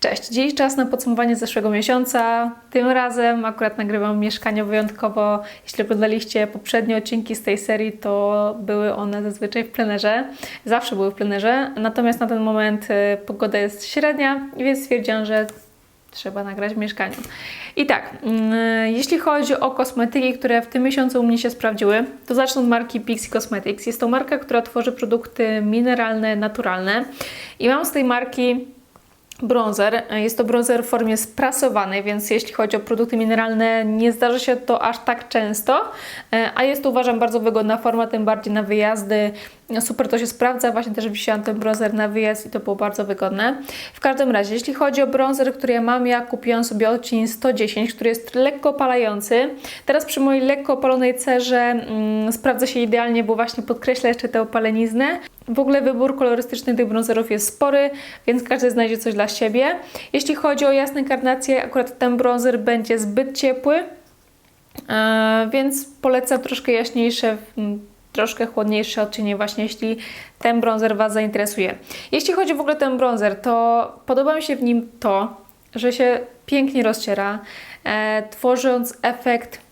Cześć, dziś czas na podsumowanie zeszłego miesiąca. Tym razem akurat nagrywam mieszkanie wyjątkowo. Jeśli oglądaliście poprzednie odcinki z tej serii, to były one zazwyczaj w plenerze. Zawsze były w plenerze, natomiast na ten moment y, pogoda jest średnia, więc stwierdziłam, że trzeba nagrać w mieszkaniu. I tak, mm, jeśli chodzi o kosmetyki, które w tym miesiącu u mnie się sprawdziły, to zacznę od marki Pixie Cosmetics. Jest to marka, która tworzy produkty mineralne, naturalne. I mam z tej marki bronzer. Jest to bronzer w formie sprasowanej, więc jeśli chodzi o produkty mineralne, nie zdarza się to aż tak często, e, a jest to uważam bardzo wygodna forma, tym bardziej na wyjazdy. Super to się sprawdza, właśnie też wisiałam ten bronzer na wyjazd i to było bardzo wygodne. W każdym razie, jeśli chodzi o bronzer, który ja mam, ja kupiłam sobie odcień 110, który jest lekko opalający. Teraz przy mojej lekko opalonej cerze mm, sprawdza się idealnie, bo właśnie podkreśla jeszcze tę opaleniznę. W ogóle wybór kolorystyczny tych bronzerów jest spory, więc każdy znajdzie coś dla siebie. Jeśli chodzi o jasne karnacje, akurat ten bronzer będzie zbyt ciepły, e, więc polecam troszkę jaśniejsze, troszkę chłodniejsze odcienie właśnie, jeśli ten bronzer Was zainteresuje. Jeśli chodzi w ogóle o ten bronzer, to podoba mi się w nim to, że się pięknie rozciera, e, tworząc efekt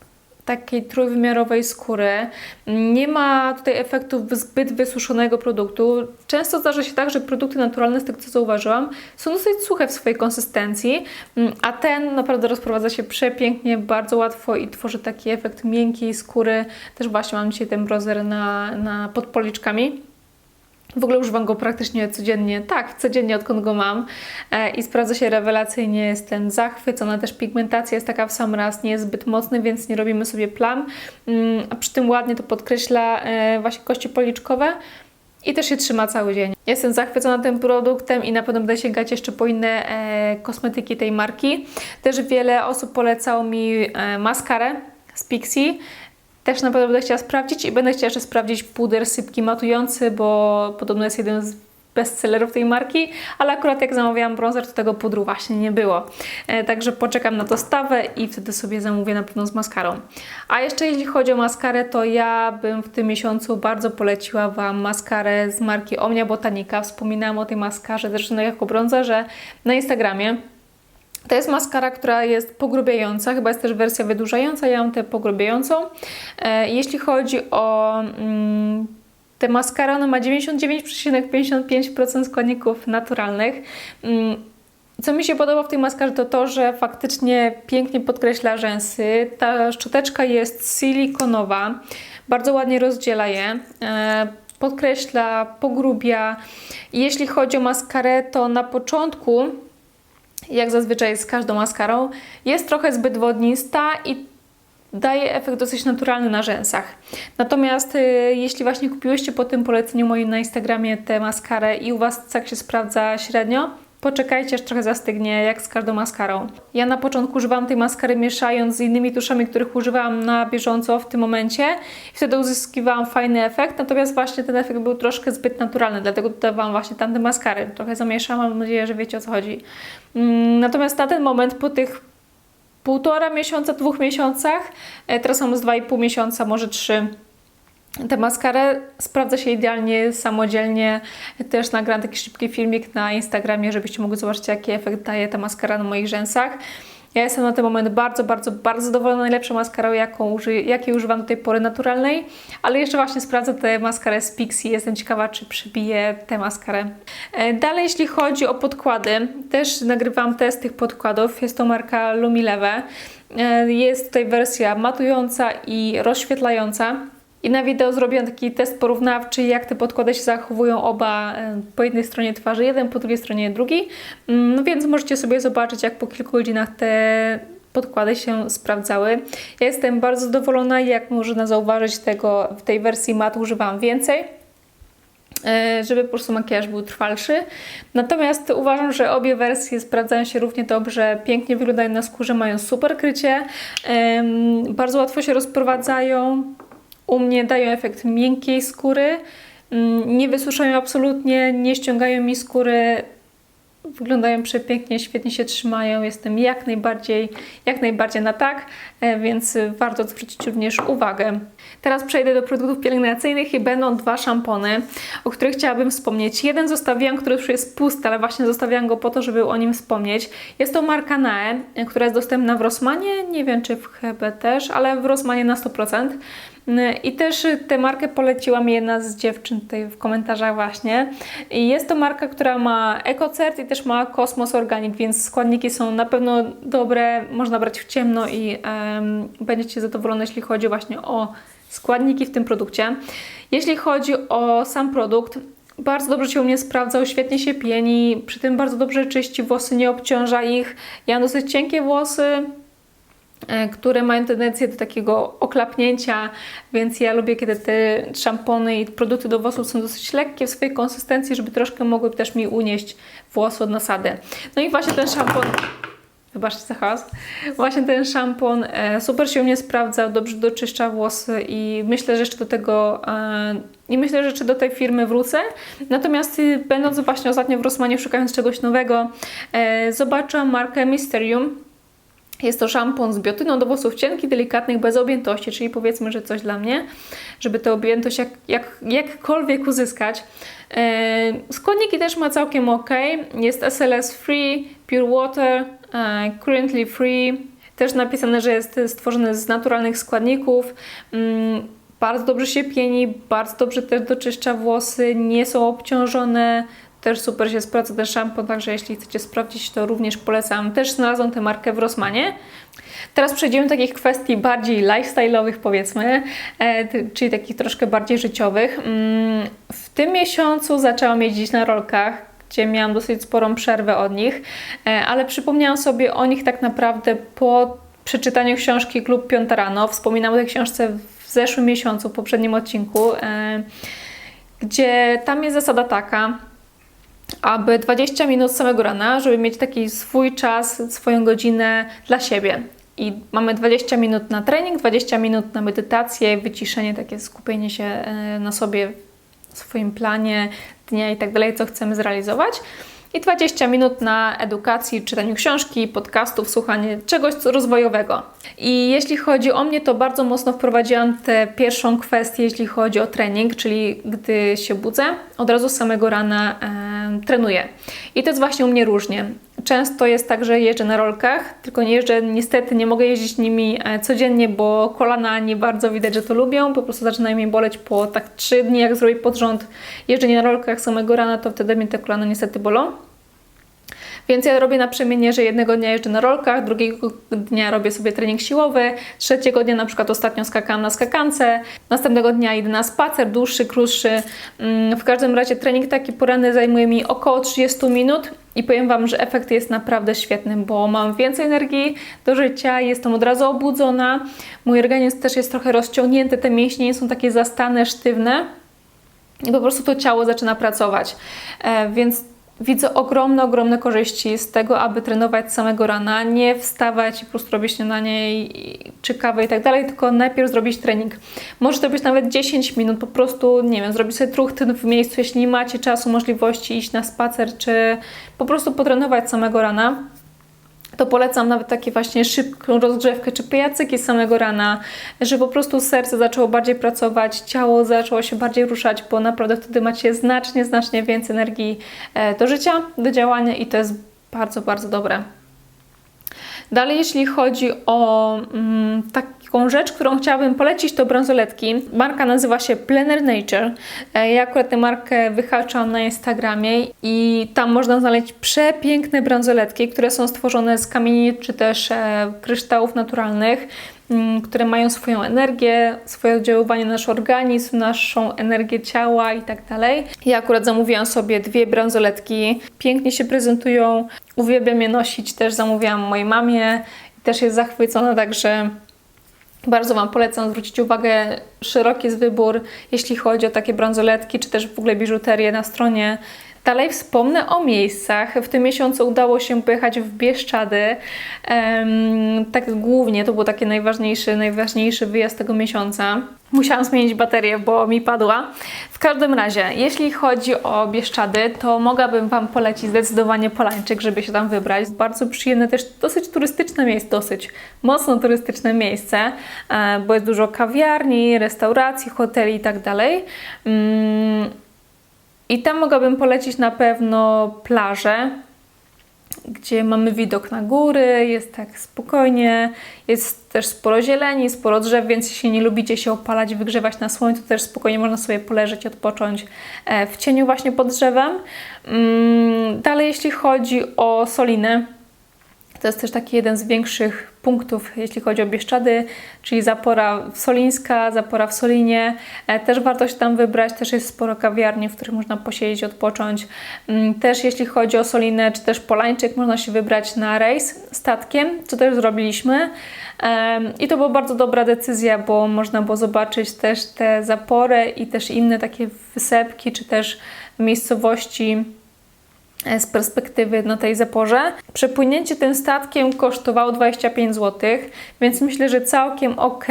takiej trójwymiarowej skóry. Nie ma tutaj efektów zbyt wysuszonego produktu. Często zdarza się tak, że produkty naturalne, z tego co zauważyłam, są dosyć suche w swojej konsystencji, mm, a ten naprawdę rozprowadza się przepięknie, bardzo łatwo i tworzy taki efekt miękkiej skóry. Też właśnie mam dzisiaj ten bronzer na, na pod policzkami. W ogóle używam go praktycznie codziennie, tak, codziennie odkąd go mam. E, i sprawdza się rewelacyjnie, jestem zachwycona, też pigmentacja jest taka w sam raz, nie jest zbyt mocny, więc nie robimy sobie plam, mm, a przy tym ładnie to podkreśla e, właśnie kości policzkowe i też się trzyma cały dzień. Jestem zachwycona tym produktem i na pewno będę sięgać jeszcze po inne e, kosmetyki tej marki. Też wiele osób polecało mi e, maskarę z Pixie, też na pewno będę chciała sprawdzić i będę chciała jeszcze sprawdzić puder sypki matujący, bo podobno jest jeden z bestsellerów tej marki, ale akurat jak zamawiałam bronzer, to tego pudru właśnie nie było. E, także poczekam na dostawę i wtedy sobie zamówię na pewno z maskarą. A jeszcze jeśli chodzi o maskarę, to ja bym w tym miesiącu bardzo poleciła Wam maskarę z marki Omnia Botanica. Wspominałam o tej maskarze zresztą jako bronzerze na Instagramie. To jest maskara, która jest pogrubiająca, chyba jest też wersja wydłużająca, ja mam tę pogrubiającą. E, jeśli chodzi o mm, tę maskarę, ona ma 99,55% składników naturalnych. Mm, co mi się podoba w tej maskarze to to, że faktycznie pięknie podkreśla rzęsy. Ta szczoteczka jest silikonowa, bardzo ładnie rozdziela je e, podkreśla, pogrubia. Jeśli chodzi o maskarę, to na początku jak zazwyczaj z każdą maskarą, jest trochę zbyt wodnista i daje efekt dosyć naturalny na rzęsach. Natomiast y, jeśli właśnie kupiłyście po tym poleceniu moim na Instagramie tę maskarę i u Was tak się sprawdza średnio, Poczekajcie, aż trochę zastygnie, jak z każdą maskarą. Ja na początku używałam tej maskary mieszając z innymi tuszami, których używałam na bieżąco w tym momencie i wtedy uzyskiwałam fajny efekt, natomiast właśnie ten efekt był troszkę zbyt naturalny, dlatego dodawałam właśnie tamte maskary. Trochę zamieszałam, mam nadzieję, że wiecie o co chodzi. Mm, natomiast na ten moment, po tych półtora miesiąca, dwóch miesiącach, e, teraz mam z dwa i pół miesiąca, może trzy, Tę maskarę sprawdza się idealnie samodzielnie. Też nagram taki szybki filmik na Instagramie, żebyście mogli zobaczyć, jaki efekt daje ta maskara na moich rzęsach. Ja jestem na ten moment bardzo, bardzo, bardzo zadowolona. Najlepszą maskarą, jaką jakiej używam do tej pory naturalnej, ale jeszcze właśnie sprawdzę tę maskarę z Pixie. Jestem ciekawa, czy przybije tę maskarę. E, dalej, jeśli chodzi o podkłady, też nagrywam test tych podkładów. Jest to marka Lumileve. E, jest tutaj wersja matująca i rozświetlająca. I na wideo zrobiłam taki test porównawczy, jak te podkłady się zachowują oba e, po jednej stronie twarzy, jeden po drugiej stronie drugi. Mm, no więc możecie sobie zobaczyć, jak po kilku godzinach te podkłady się sprawdzały. Ja jestem bardzo zadowolona jak można zauważyć tego w tej wersji mat używam więcej e, żeby po prostu makijaż był trwalszy. Natomiast uważam, że obie wersje sprawdzają się równie dobrze, pięknie wyglądają na skórze, mają super krycie, bardzo łatwo się rozprowadzają, u mnie dają efekt miękkiej skóry, mm, nie wysuszają absolutnie, nie ściągają mi skóry. wyglądają przepięknie, świetnie się trzymają. Jestem jak najbardziej, jak najbardziej na tak, e, więc warto zwrócić również uwagę. Teraz przejdę do produktów pielęgnacyjnych i będą dwa szampony, o których chciałabym wspomnieć. Jeden zostawiłam, który już jest pusty, ale właśnie zostawiłam go po to, żeby o nim wspomnieć. Jest to marka Nae, która jest dostępna w Rossmanie, nie wiem czy w Hebe też, ale w Rossmanie na 100%. I też tę markę poleciła mi jedna z dziewczyn tutaj w komentarzach właśnie. I jest to marka, która ma EcoCert i też ma Cosmos Organic, więc składniki są na pewno dobre, można brać w ciemno i um, będziecie zadowolone, jeśli chodzi właśnie o składniki w tym produkcie. Jeśli chodzi o sam produkt, bardzo dobrze się u mnie sprawdzał, świetnie się pieni, przy tym bardzo dobrze czyści włosy, nie obciąża ich. Ja mam dosyć cienkie włosy, które mają tendencję do takiego oklapnięcia, więc ja lubię, kiedy te szampony i produkty do włosów są dosyć lekkie w swojej konsystencji, żeby troszkę mogły też mi unieść włosy od nasady. No i właśnie ten szampon Wybaczcie za chaos. Właśnie ten szampon e, super się u mnie sprawdzał, dobrze doczyszcza włosy i myślę, że jeszcze do tego e, i myślę, że jeszcze do tej firmy wrócę. Natomiast y, będąc właśnie ostatnio w Rossmanie szukając czegoś nowego, e, zobaczyłam markę Mysterium. Jest to szampon z biotyną do włosów cienkich, delikatnych, bez objętości, czyli powiedzmy, że coś dla mnie, żeby tę objętość jak, jak, jakkolwiek uzyskać. E, składniki też ma całkiem ok. Jest SLS free, pure water, e, currently free. Też napisane, że jest stworzony z naturalnych składników. Mm, bardzo dobrze się pieni, bardzo dobrze też doczyszcza włosy, nie są obciążone. Też super się sprawdza ten szampon, także jeśli chcecie sprawdzić, to również polecam. Też znalazłam tę markę w Rossmanie. Teraz przejdziemy do takich kwestii bardziej lifestyle'owych, powiedzmy, e, czyli takich troszkę bardziej życiowych. Mm, w tym miesiącu zaczęłam jeździć na rolkach, gdzie miałam dosyć sporą przerwę od nich, e, ale przypomniałam sobie o nich tak naprawdę po przeczytaniu książki Klub Piąta Rano. O tej książce w zeszłym miesiącu, w poprzednim odcinku, e, gdzie tam jest zasada taka, aby 20 minut samego rana, żeby mieć taki swój czas, swoją godzinę dla siebie. I mamy 20 minut na trening, 20 minut na medytację, wyciszenie, takie skupienie się e, na sobie, swoim planie dnia i tak dalej, co chcemy zrealizować. I 20 minut na edukacji, czytaniu książki, podcastów, słuchanie czegoś rozwojowego. I jeśli chodzi o mnie, to bardzo mocno wprowadziłam tę pierwszą kwestię, jeśli chodzi o trening, czyli gdy się budzę, od razu z samego rana e, trenuję. I to jest właśnie u mnie różnie. Często jest tak, że jeżdżę na rolkach, tylko nie jeżdżę, niestety nie mogę jeździć nimi e, codziennie, bo kolana nie bardzo widać, że to lubią. Po prostu zaczynają mi boleć po tak 3 dni, jak zrobię pod rząd jeżdżenie na rolkach samego rana, to wtedy mnie te kolana niestety bolą. Więc ja robię naprzemiennie, że jednego dnia jeżdżę na rolkach, drugiego dnia robię sobie trening siłowy, trzeciego dnia na przykład ostatnio skakałam na skakance, następnego dnia idę na spacer, dłuższy, krótszy. Mm, w każdym razie trening taki poranny zajmuje mi około 30 minut i powiem Wam, że efekt jest naprawdę świetny, bo mam więcej energii do życia, jestem od razu obudzona, mój organizm też jest trochę rozciągnięty, te mięśnie nie są takie zastane, sztywne i po prostu to ciało zaczyna pracować. E, więc Widzę ogromne, ogromne korzyści z tego, aby trenować samego rana, nie wstawać i po prostu robić śniadanie czy kawę i tak dalej, tylko najpierw zrobić trening. Może to być nawet 10 minut, po prostu, nie wiem, zrobić sobie truchtyn w miejscu, jeśli nie macie czasu, możliwości iść na spacer, czy po prostu potrenować samego rana to polecam nawet takie właśnie szybką rozgrzewkę czy pijacyki z samego rana, żeby po prostu serce zaczęło bardziej pracować, ciało zaczęło się bardziej ruszać, bo naprawdę wtedy macie znacznie, znacznie więcej energii e, do życia, do działania i to jest bardzo, bardzo dobre. Dalej, jeśli chodzi o mm, taką rzecz, którą chciałabym polecić, to bransoletki. Marka nazywa się Planner Nature. E, ja akurat tę markę wyhaczam na Instagramie i tam można znaleźć przepiękne bransoletki, które są stworzone z kamieni czy też e, kryształów naturalnych mm, które mają swoją energię, swoje oddziaływanie na nasz organizm, naszą energię ciała i tak dalej. Ja akurat zamówiłam sobie dwie bransoletki. Pięknie się prezentują, uwielbiam je nosić, też zamówiłam mojej mamie też jest zachwycona, także bardzo Wam polecam zwrócić uwagę, szeroki jest wybór, jeśli chodzi o takie bransoletki, czy też w ogóle biżuterię na stronie Dalej wspomnę o miejscach. W tym miesiącu udało się pojechać w Bieszczady. Tak głównie to był taki najważniejszy, najważniejszy wyjazd tego miesiąca. Musiałam zmienić baterię, bo mi padła. W każdym razie, jeśli chodzi o Bieszczady, to mogłabym Wam polecić zdecydowanie Polańczyk, żeby się tam wybrać. Bardzo przyjemne, też dosyć turystyczne miejsce, dosyć mocno turystyczne miejsce, e, bo jest dużo kawiarni, restauracji, hoteli i tak I tam mogłabym polecić na pewno plażę, gdzie mamy widok na góry, jest tak spokojnie, jest też sporo zieleni, sporo drzew, więc jeśli nie lubicie się opalać, wygrzewać na słońcu, to też spokojnie można sobie poleżeć, odpocząć e, w cieniu właśnie pod drzewem. Mm, Dalej, jeśli chodzi o Solinę, to jest też taki jeden z większych punktów, jeśli chodzi o Bieszczady, czyli Zapora Solińska, Zapora w Solinie. E, Też warto się tam wybrać, też jest sporo kawiarni, w których można posiedzieć, odpocząć. Mm, Też jeśli chodzi o Solinę, czy też Polańczyk, można się wybrać na rejs statkiem, co też zrobiliśmy. Em, I to była bardzo dobra decyzja, bo można było zobaczyć też te zapory i też inne takie wysepki, czy też miejscowości e, z perspektywy na tej zaporze. Przepłynięcie tym statkiem kosztowało 25 zł, więc myślę, że całkiem ok.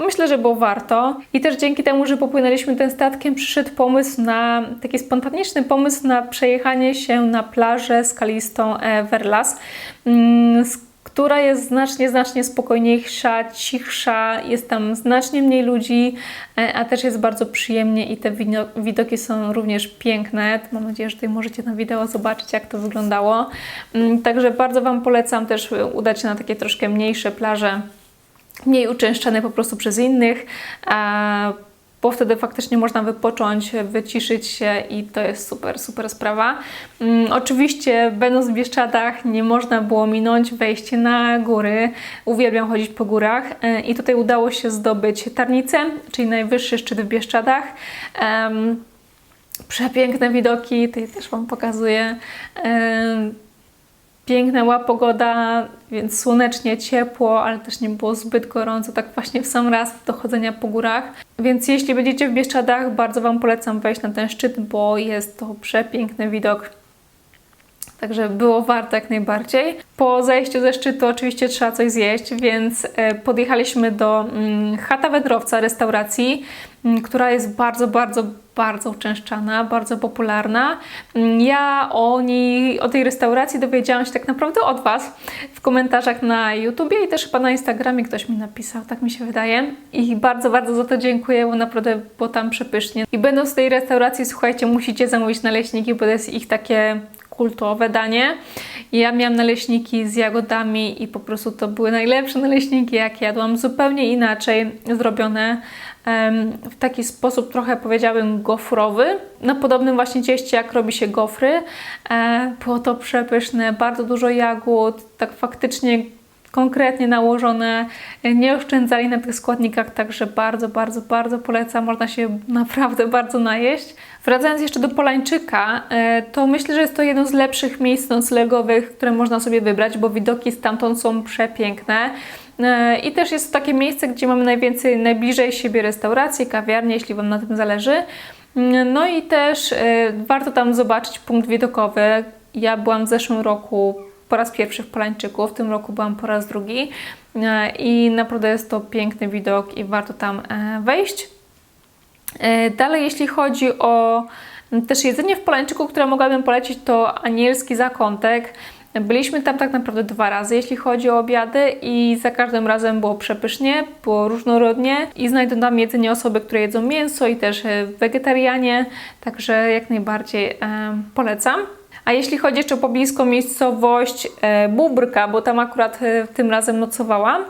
Myślę, że było warto. I też dzięki temu, że popłynęliśmy tym statkiem, przyszedł pomysł na taki spontaniczny pomysł na przejechanie się na plażę skalistą e, Verlas, mm, która jest znacznie, znacznie spokojniejsza, cichsza, jest tam znacznie mniej ludzi, e, a też jest bardzo przyjemnie i te widoki są również piękne. Mam nadzieję, że tutaj możecie na wideo zobaczyć, jak to wyglądało. Mm, Także bardzo Wam polecam też udać się na takie troszkę mniejsze plaże, mniej uczęszczane po prostu przez innych. Bo wtedy faktycznie można wypocząć, wyciszyć się i to jest super, super sprawa. Mm, oczywiście, będąc w Bieszczadach, nie można było minąć wejście na góry. Uwielbiam chodzić po górach e, i tutaj udało się zdobyć Tarnicę, czyli najwyższy szczyt w Bieszczadach. Em, przepiękne widoki, tutaj też Wam pokazuję. Em, Piękna była pogoda, więc słonecznie, ciepło, ale też nie było zbyt gorąco, tak właśnie w sam raz do chodzenia po górach. Więc jeśli będziecie w Bieszczadach, bardzo Wam polecam wejść na ten szczyt, bo jest to przepiękny widok. Także było warto jak najbardziej. Po zejściu ze szczytu oczywiście trzeba coś zjeść, więc e, podjechaliśmy do mm, Chata Wędrowca, restauracji, która jest bardzo, bardzo, bardzo uczęszczana, bardzo popularna. Mm, Ja o niej, o tej restauracji dowiedziałam się tak naprawdę od Was w komentarzach na YouTubie i też chyba na Instagramie ktoś mi napisał, tak mi się wydaje. I bardzo, bardzo za to dziękuję, bo naprawdę było tam przepysznie. I będąc w tej restauracji, słuchajcie, musicie zamówić naleśniki, bo to jest ich takie kultowe danie. Ja miałam naleśniki z jagodami i po prostu to były najlepsze naleśniki, jakie jadłam. Zupełnie inaczej zrobione w taki sposób trochę powiedziałabym gofrowy. Na podobnym właśnie cieście jak robi się gofry. E, było to przepyszne, bardzo dużo jagód, tak faktycznie konkretnie nałożone, nie oszczędzali na tych składnikach, także bardzo, bardzo, bardzo polecam. Można się naprawdę bardzo najeść. Wracając jeszcze do Polańczyka, e, to myślę, że jest to jedno z lepszych miejsc noclegowych, które można sobie wybrać, bo widoki stamtąd są przepiękne. E, I też jest to takie miejsce, gdzie mamy najwięcej, najbliżej siebie restauracji, kawiarnie, jeśli Wam na tym zależy. Mm, No i też e, warto tam zobaczyć punkt widokowy. Ja byłam w zeszłym roku po raz pierwszy w Polańczyku, w tym roku byłam po raz drugi i naprawdę jest to piękny widok i warto tam wejść. E, Dalej, jeśli chodzi o też jedzenie w Polańczyku, które mogłabym polecić, to anielski zakątek. Byliśmy tam tak naprawdę dwa razy, jeśli chodzi o obiady i za każdym razem było przepysznie, było różnorodnie i znajdą tam jedzenie osoby, które jedzą mięso i też e, wegetarianie, także jak najbardziej e, polecam. A jeśli chodzi jeszcze o pobliską miejscowość e, Bóbrka, bo tam akurat e, tym razem nocowałam,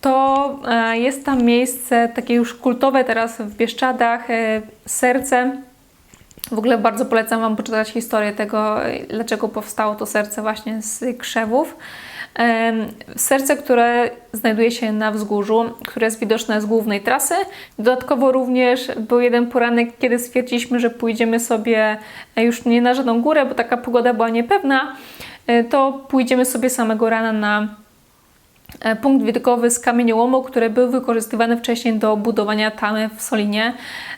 to e, jest tam miejsce takie już kultowe teraz w Bieszczadach, e, serce. W ogóle bardzo polecam Wam poczytać historię tego, e, dlaczego powstało to serce właśnie z krzewów. Em, Serce, które znajduje się na wzgórzu, które jest widoczne z głównej trasy. Dodatkowo również był jeden poranek, kiedy stwierdziliśmy, że pójdziemy sobie e, już nie na żadną górę, bo taka pogoda była niepewna, e, to pójdziemy sobie samego rana na e, punkt widokowy z kamieniołomu, który był wykorzystywany wcześniej do budowania tamy w Solinie.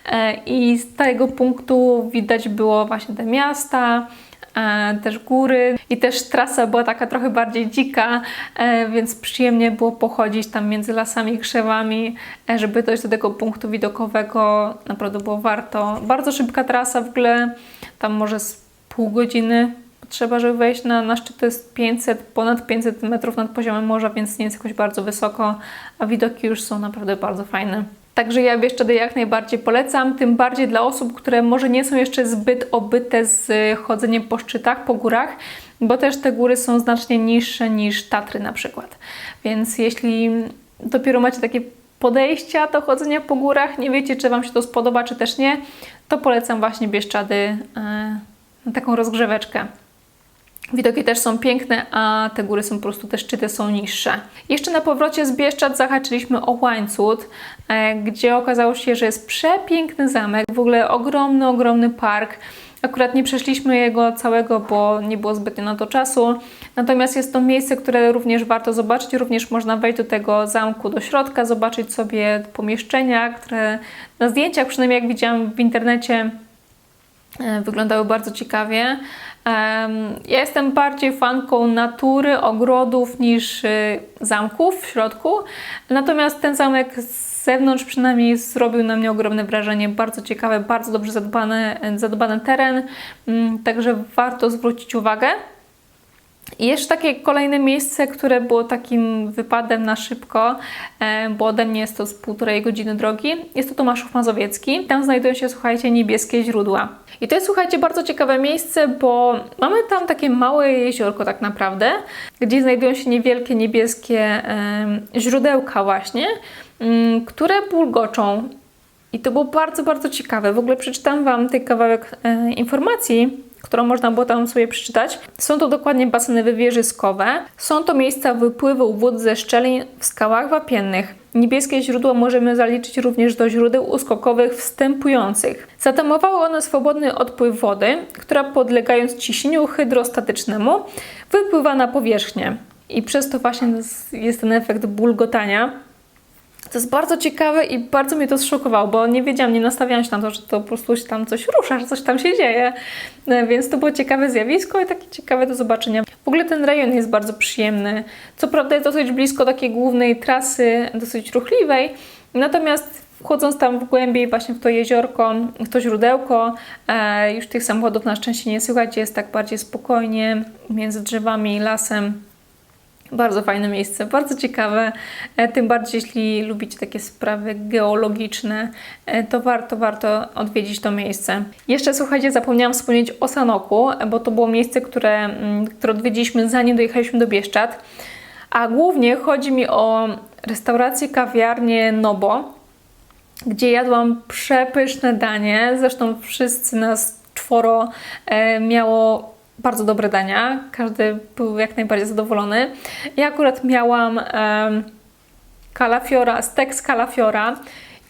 E, I z tego punktu widać było właśnie te miasta, e, też góry i też trasa była taka trochę bardziej dzika, e, więc przyjemnie było pochodzić tam między lasami i krzewami, e, żeby dojść do tego punktu widokowego. Naprawdę było warto. Bardzo szybka trasa w ogóle, tam może z pół godziny trzeba, żeby wejść na, na szczyt. To jest 500, ponad 500 metrów nad poziomem morza, więc nie jest jakoś bardzo wysoko, a widoki już są naprawdę bardzo fajne. Także ja Bieszczady jak najbardziej polecam, tym bardziej dla osób, które może nie są jeszcze zbyt obyte z chodzeniem po szczytach, po górach, bo też te góry są znacznie niższe niż Tatry na przykład. Więc jeśli dopiero macie takie podejścia do chodzenia po górach, nie wiecie, czy Wam się to spodoba, czy też nie, to polecam właśnie Bieszczady e, na taką rozgrzeweczkę. Widoki też są piękne, a te góry są po prostu, te szczyty są niższe. Jeszcze na powrocie z Bieszczad zahaczyliśmy o Łańcut, e, gdzie okazało się, że jest przepiękny zamek, w ogóle ogromny, ogromny park. Akurat nie przeszliśmy jego całego, bo nie było zbytnio na to czasu. Natomiast jest to miejsce, które również warto zobaczyć. Również można wejść do tego zamku do środka, zobaczyć sobie pomieszczenia, które na zdjęciach, przynajmniej jak widziałam w internecie, e, wyglądały bardzo ciekawie. Ja jestem bardziej fanką natury, ogrodów niż y, zamków w środku. Natomiast ten zamek z zewnątrz przynajmniej zrobił na mnie ogromne wrażenie. Bardzo ciekawe, bardzo dobrze zadbany, zadbany teren, mm, także warto zwrócić uwagę. I jeszcze takie kolejne miejsce, które było takim wypadem na szybko, e, bo ode mnie jest to z półtorej godziny drogi, jest to Tomaszów Mazowiecki. Tam znajdują się, słuchajcie, niebieskie źródła. I to jest, słuchajcie, bardzo ciekawe miejsce, bo mamy tam takie małe jeziorko tak naprawdę, gdzie znajdują się niewielkie niebieskie źródełka właśnie, mm, które bulgoczą. I to było bardzo, bardzo ciekawe. W ogóle przeczytam Wam ten kawałek e, informacji, którą można było tam sobie przeczytać. Są to dokładnie baseny wywierzyskowe. Są to miejsca wypływu wód ze szczelin w skałach wapiennych. Niebieskie źródło możemy zaliczyć również do źródeł uskokowych wstępujących. Zatamowały one swobodny odpływ wody, która podlegając ciśnieniu hydrostatycznemu wypływa na powierzchnię. I przez to właśnie jest ten efekt bulgotania. To jest bardzo ciekawe i bardzo mnie to zszokowało, bo nie wiedziałam, nie nastawiałam się na to, że to po prostu tam coś rusza, że coś tam się dzieje. E, więc to było ciekawe zjawisko i takie ciekawe do zobaczenia. W ogóle ten rejon jest bardzo przyjemny. Co prawda jest dosyć blisko takiej głównej trasy, dosyć ruchliwej, natomiast wchodząc tam w głębiej właśnie w to jeziorko, w to źródełko, e, już tych samochodów na szczęście nie słychać, jest tak bardziej spokojnie między drzewami i lasem. Bardzo fajne miejsce, bardzo ciekawe, e, tym bardziej jeśli lubicie takie sprawy geologiczne, e, to warto, warto odwiedzić to miejsce. Jeszcze słuchajcie, zapomniałam wspomnieć o Sanoku, bo to było miejsce, które, mm, które odwiedziliśmy zanim dojechaliśmy do Bieszczad, a głównie chodzi mi o restaurację, kawiarnię Nobo, gdzie jadłam przepyszne danie, zresztą wszyscy nas czworo e, miało bardzo dobre dania. Każdy był jak najbardziej zadowolony. Ja akurat miałam um, kalafiora, stek z kalafiora,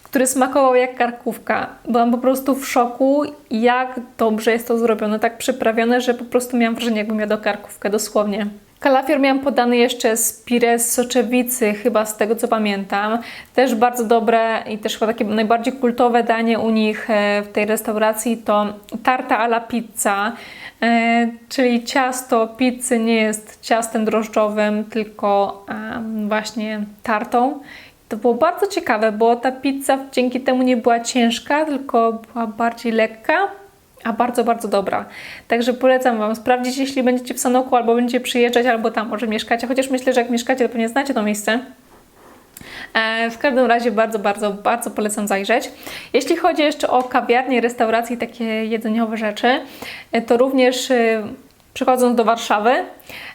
który smakował jak karkówka. Byłam po prostu w szoku, jak dobrze jest to zrobione, tak przyprawione, że po prostu miałam wrażenie, jakbym jadła karkówkę, dosłownie. Kalafior miałam podany jeszcze z pire z soczewicy, chyba z tego co pamiętam. Też bardzo dobre i też chyba takie najbardziej kultowe danie u nich e, w tej restauracji to tarta alla pizza, e, czyli ciasto pizzy nie jest ciastem drożdżowym, tylko właśnie tartą. To było bardzo ciekawe, bo ta pizza dzięki temu nie była ciężka, tylko była bardziej lekka a bardzo, bardzo dobra. Także polecam Wam sprawdzić, jeśli będziecie w Sanoku albo będziecie przyjeżdżać, albo tam może mieszkacie, chociaż myślę, że jak mieszkacie, to pewnie znacie to miejsce. E, w każdym razie bardzo, bardzo, bardzo polecam zajrzeć. Jeśli chodzi jeszcze o kawiarnie, restauracje i takie jedzeniowe rzeczy, e, to również e, Przychodząc do Warszawy,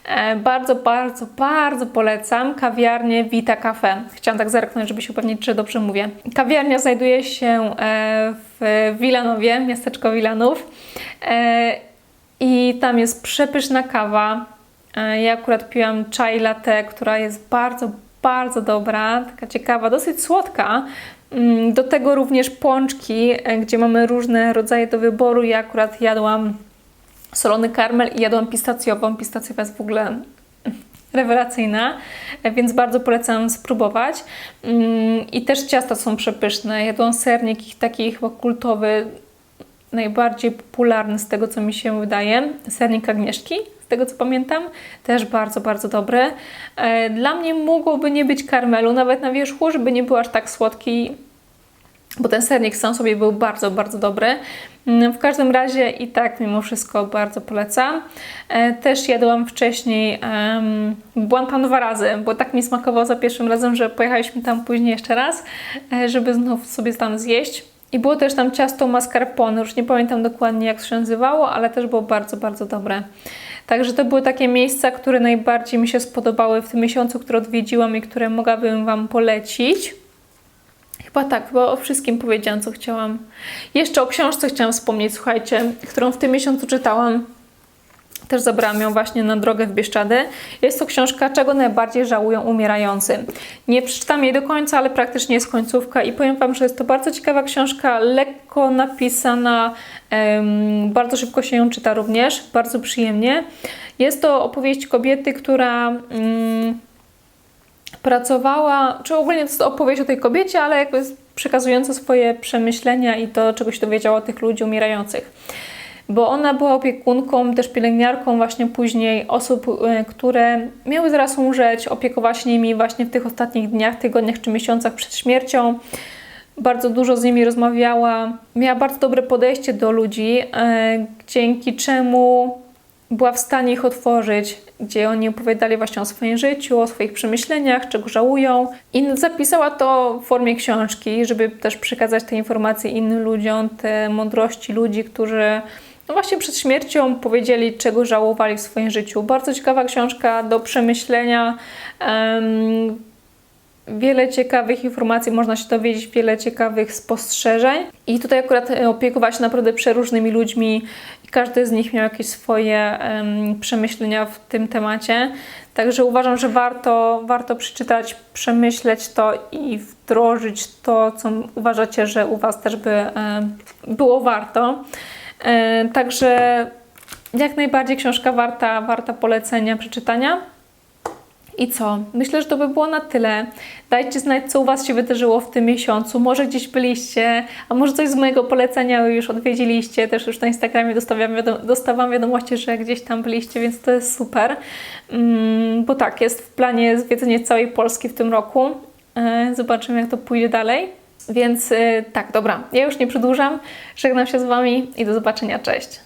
e, bardzo, bardzo, bardzo polecam kawiarnię Vita Cafe. Chciałam tak zerknąć, żeby się upewnić, czy dobrze mówię. Kawiarnia znajduje się e, w Wilanowie, miasteczko Wilanów. E, I tam jest przepyszna kawa. Ja akurat piłam chai latte, która jest bardzo, bardzo dobra, taka ciekawa, dosyć słodka. Mm, do tego również pączki, gdzie mamy różne rodzaje do wyboru. Ja akurat jadłam solony karmel i jadłam pistacjową. Pistacjowa jest w ogóle rewelacyjna, więc bardzo polecam spróbować. Mm, I też ciasta są przepyszne. Jadłam sernik ich taki chyba kultowy, najbardziej popularny z tego, co mi się wydaje. Sernik Agnieszki, z tego co pamiętam. Też bardzo, bardzo dobry. E, Dla mnie mogłoby nie być karmelu, nawet na wierzchu, żeby nie był aż tak słodki, bo ten sernik sam sobie był bardzo, bardzo dobry. Mm, W każdym razie i tak mimo wszystko bardzo polecam. E, Też jadłam wcześniej, um, byłam tam dwa razy, bo tak mi smakowało za pierwszym razem, że pojechaliśmy tam później jeszcze raz, e, żeby znów sobie tam zjeść. I było też tam ciasto mascarpone, już nie pamiętam dokładnie jak się nazywało, ale też było bardzo, bardzo dobre. Także to były takie miejsca, które najbardziej mi się spodobały w tym miesiącu, które odwiedziłam i które mogłabym Wam polecić. Chyba tak, chyba o wszystkim powiedziałam, co chciałam. Jeszcze o książce chciałam wspomnieć, słuchajcie, którą w tym miesiącu czytałam. Też zabrałam ją właśnie na drogę w Bieszczady. Jest to książka Czego najbardziej żałują umierający. Nie przeczytam jej do końca, ale praktycznie jest końcówka i powiem Wam, że jest to bardzo ciekawa książka, lekko napisana, em, bardzo szybko się ją czyta również, bardzo przyjemnie. Jest to opowieść kobiety, która... mm, pracowała, czy ogólnie to jest opowieść o tej kobiecie, ale jakby przekazująca swoje przemyślenia i to, czego się dowiedziała o tych ludzi umierających. Bo ona była opiekunką, też pielęgniarką właśnie później osób, e, które miały zaraz umrzeć, opiekowała się nimi właśnie w tych ostatnich dniach, tygodniach czy miesiącach przed śmiercią. Bardzo dużo z nimi rozmawiała. Miała bardzo dobre podejście do ludzi, e, dzięki czemu była w stanie ich otworzyć, gdzie oni opowiadali właśnie o swoim życiu, o swoich przemyśleniach, czego żałują. I zapisała to w formie książki, żeby też przekazać te informacje innym ludziom, te mądrości ludzi, którzy no właśnie przed śmiercią powiedzieli, czego żałowali w swoim życiu. Bardzo ciekawa książka do przemyślenia. Em, wiele ciekawych informacji, można się dowiedzieć, wiele ciekawych spostrzeżeń. I tutaj akurat e, opiekowała się naprawdę przeróżnymi ludźmi i każdy z nich miał jakieś swoje em, przemyślenia w tym temacie. Także uważam, że warto, warto przeczytać, przemyśleć to i wdrożyć to, co uważacie, że u Was też by em, było warto. E, Także jak najbardziej książka warta, warta polecenia, przeczytania. I co? Myślę, że to by było na tyle. Dajcie znać, co u Was się wydarzyło w tym miesiącu. Może gdzieś byliście, a może coś z mojego polecenia już odwiedziliście. Też już na Instagramie dostawam, wiadom- dostawam wiadomości, że gdzieś tam byliście, więc to jest super. Mm, bo tak, jest w planie zwiedzenie całej Polski w tym roku. E, Zobaczymy, jak to pójdzie dalej. Więc e, tak, dobra, ja już nie przedłużam. Żegnam się z Wami i do zobaczenia. Cześć!